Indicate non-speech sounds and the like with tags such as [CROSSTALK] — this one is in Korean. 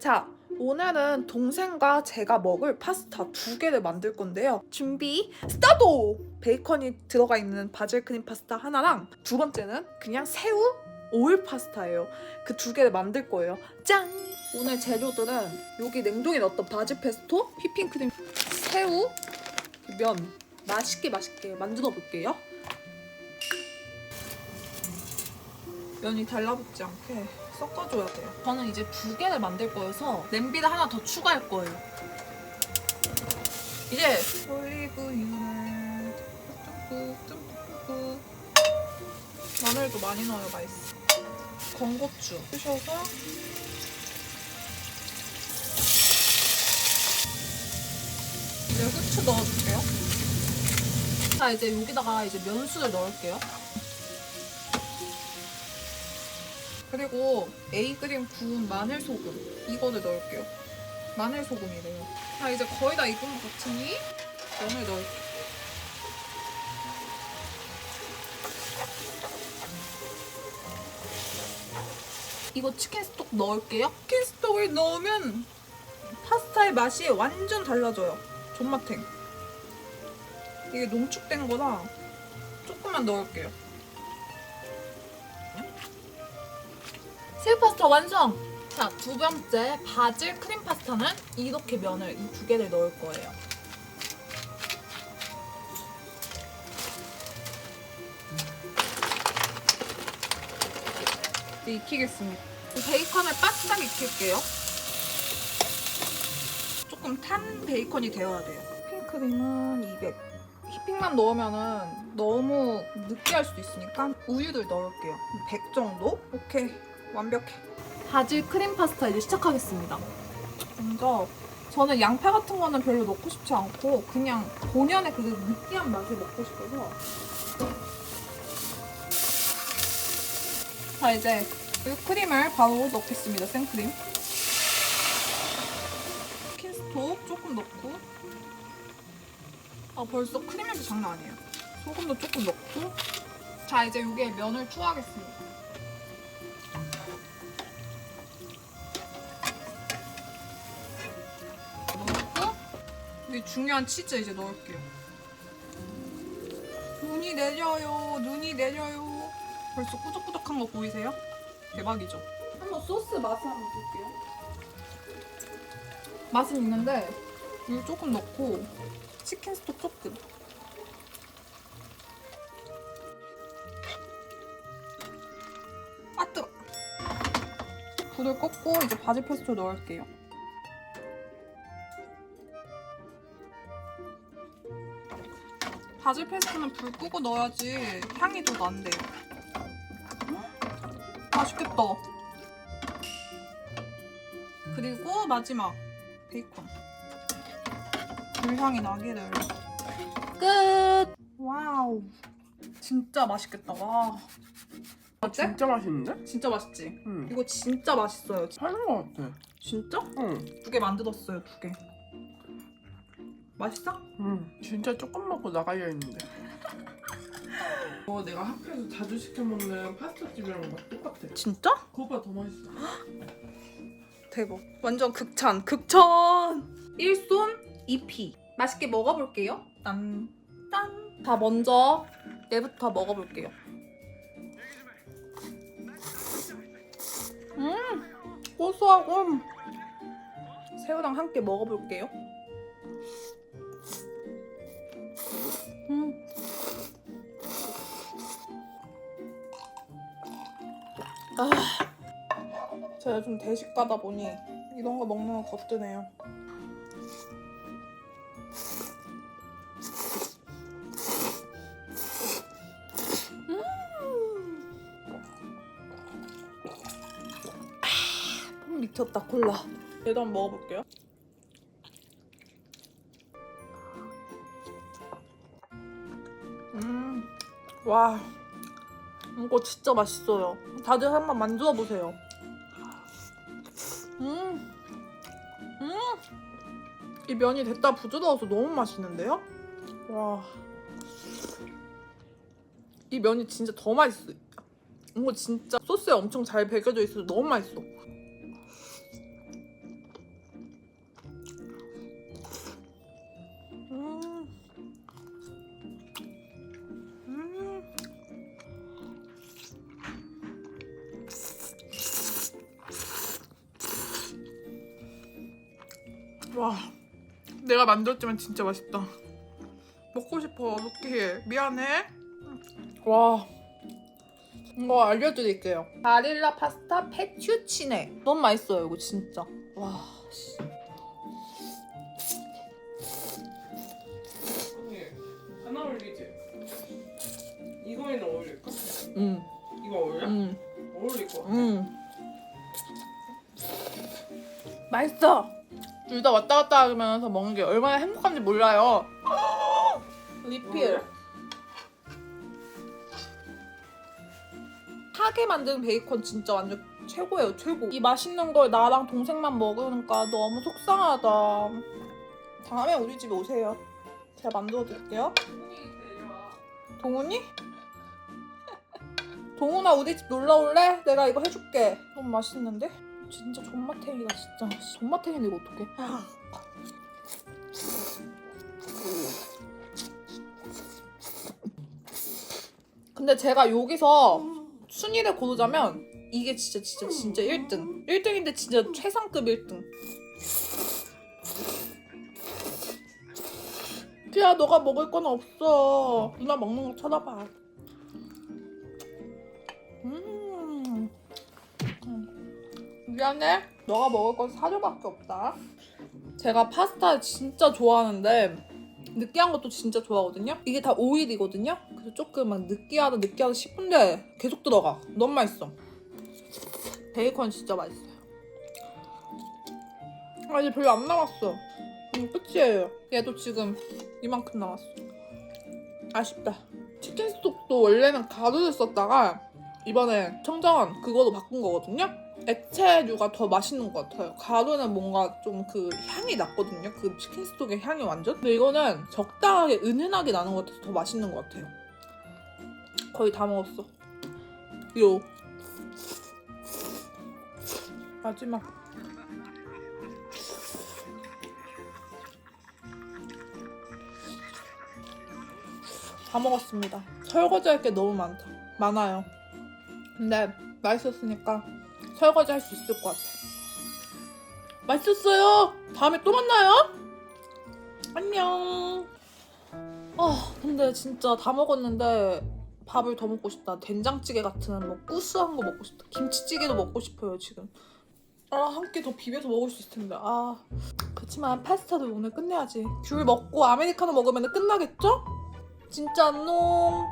자, 오늘은 동생과 제가 먹을 파스타 두 개를 만들 건데요. 준비 스타트! 베이컨이 들어가 있는 바질 크림 파스타 하나랑 두 번째는 그냥 새우 오일 파스타예요. 그 두 개를 만들 거예요. 짠! 오늘 재료들은 여기 냉동에 넣었던 바질 페스토, 휘핑 크림, 새우, 면 맛있게 맛있게 만들어 볼게요. 면이 달라붙지 않게 섞어줘야 돼요. 저는 이제 두 개를 만들 거여서 냄비를 하나 더 추가할 거예요. 이제 올리브유를 듬뿍 듬뿍 마늘도 많이 넣어요 맛있어. 건고추 쑤셔서 이제 후추 넣어줄게요. 자 이제 여기다가 이제 면수를 넣을게요. 그리고 A 그림 구운 마늘 소금 이거를 넣을게요. 마늘 소금이래요. 자 이제 거의 다 익은 것 같으니 면을 넣을게요. 이거 치킨 스톡 넣을게요. 치킨 스톡을 넣으면 파스타의 맛이 완전 달라져요. 존맛탱. 이게 농축된 거라 조금만 넣을게요. 새우 파스타 완성! 자, 두 번째 바질 크림 파스타는 이렇게 면을 이 두 개를 넣을 거예요. 이제 익히겠습니다. 베이컨을 바싹 익힐게요. 조금 탄 베이컨이 되어야 돼요. 휘핑크림은 200. 휘핑만 넣으면 너무 느끼할 수도 있으니까 우유를 넣을게요. 100 정도? 오케이. 완벽해. 바질 크림 파스타 이제 시작하겠습니다. 먼저 저는 양파 같은 거는 별로 넣고 싶지 않고 그냥 본연의 그 느끼한 맛을 먹고 싶어서 자 이제 이 크림을 바로 넣겠습니다. 생크림. 치킨 스톡 조금 넣고 아 벌써 크림 냄새 장난 아니에요. 소금도 조금 넣고 자 이제 여기에 면을 투하하겠습니다. 여기 중요한 치즈 이제 넣을게요. 눈이 내려요. 눈이 내려요. 벌써 꾸덕꾸덕한 거 보이세요? 대박이죠? 한번 소스 맛을 한번 볼게요. 맛은 있는데 물 조금 넣고 치킨 스톡 조금. 아 뜨거. 불을 껐고 이제 바질 페스토 넣을게요. 바질 페스토는 불 끄고 넣어야지 향이 더 난대요. 맛있겠다. 그리고 마지막 베이컨. 불향이 나기를. 끝. 와우. 진짜 맛있겠다. 와. 어때? 진짜 맛있는데? 진짜 맛있지? 응. 이거 진짜 맛있어요. 하는 것 같아. 진짜? 응. 두 개 만들었어요, 두 개. 맛있어? 응. 진짜 조금 먹고 나가야 했는데. [LAUGHS] 어, 내가 학교에서 자주 시켜 먹는 파스타 집이랑 맛 똑같아. 진짜? 그거보다 더 맛있어. [GASPS] 대박. 완전 극찬. 극찬. 1손 2피. 맛있게 먹어볼게요. 딴, 딴. 자, 먼저 얘부터 먹어볼게요. 음, 고소하고 새우랑 함께 먹어볼게요. 아. 제가 좀 대식 가다 보니 이런 거 먹는 거. 음. 아, 미쳤다 콜라. 얘도 한번 먹어볼게요. 음, 와, 이거 진짜 맛있어요. 다들 한번 만들어 보세요. 음, 음, 이 면이 됐다 부드러워서 너무 맛있는데요? 와, 이 면이 진짜 더 맛있어. 이거 진짜 소스에 엄청 잘 배겨져 있어서 너무 맛있어. 와, 내가 만들었지만 진짜 맛있다. 먹고 싶어. 어떡해. 미안해. 와. 이거 알려드릴게요. 바릴라 파스타 페튜치네. 너무 맛있어요, 이거 진짜. 와, 씨. 올리지? 이거에는 어울릴까? 음, 이거 어울려? 음, 어울릴 것 같아 음. 맛있어. 둘 다 왔다 갔다 하면서 먹는 게 얼마나 행복한지 몰라요. 리필. 하게 만든 베이컨 진짜 완전 최고예요, 최고. 이 맛있는 걸 나랑 동생만 먹으니까 너무 속상하다. 다음에 우리 집에 오세요. 제가 만들어 드릴게요. 동훈이? 동훈아 우리 집 놀러 올래? 내가 이거 해줄게. 너무 맛있는데? 진짜 존맛탱이다 진짜. 씨, 존맛탱인데 이거 어떡해? 근데 제가 여기서 순위를 고르자면 이게 진짜 진짜 진짜 1등. 1등인데 진짜 최상급 1등. 피야 너가 먹을 건 없어. 누나 먹는 거 쳐다봐. 미안해. 너가 먹을 건 사료밖에 없다. 제가 파스타 진짜 좋아하는데 느끼한 것도 진짜 좋아하거든요. 이게 다 오일이거든요. 그래서 조금 막 느끼하다 느끼하다 싶은데 계속 들어가. 너무 맛있어. 베이컨 진짜 맛있어요. 아 이제 별로 안 남았어. 음, 끝이에요. 얘도 지금 이만큼 남았어. 아쉽다. 치킨 스톡도 원래는 가루를 썼다가 이번에 청정원 그거로 바꾼 거거든요. 액체류가 더 맛있는 것 같아요. 가루는 뭔가 좀 그 향이 났거든요. 그 치킨 스톡의 향이 완전. 근데 이거는 적당하게 은은하게 나는 것 같아서 더 맛있는 것 같아요. 거의 다 먹었어. 요. 마지막. 다 먹었습니다. 설거지할 게 너무 많다. 많아요. 근데 맛있었으니까 설거지 할 수 있을 것 같아. 맛있었어요. 다음에 또 만나요. 안녕. 아 근데 진짜 다 먹었는데 밥을 더 먹고 싶다. 된장찌개 같은 뭐 구수한 거 먹고 싶다. 김치찌개도 먹고 싶어요 지금. 아 한 끼 더 비벼서 먹을 수 있을 텐데. 아 그렇지만 파스타도 오늘 끝내야지. 귤 먹고 아메리카노 먹으면 끝나겠죠? 진짜 안녕.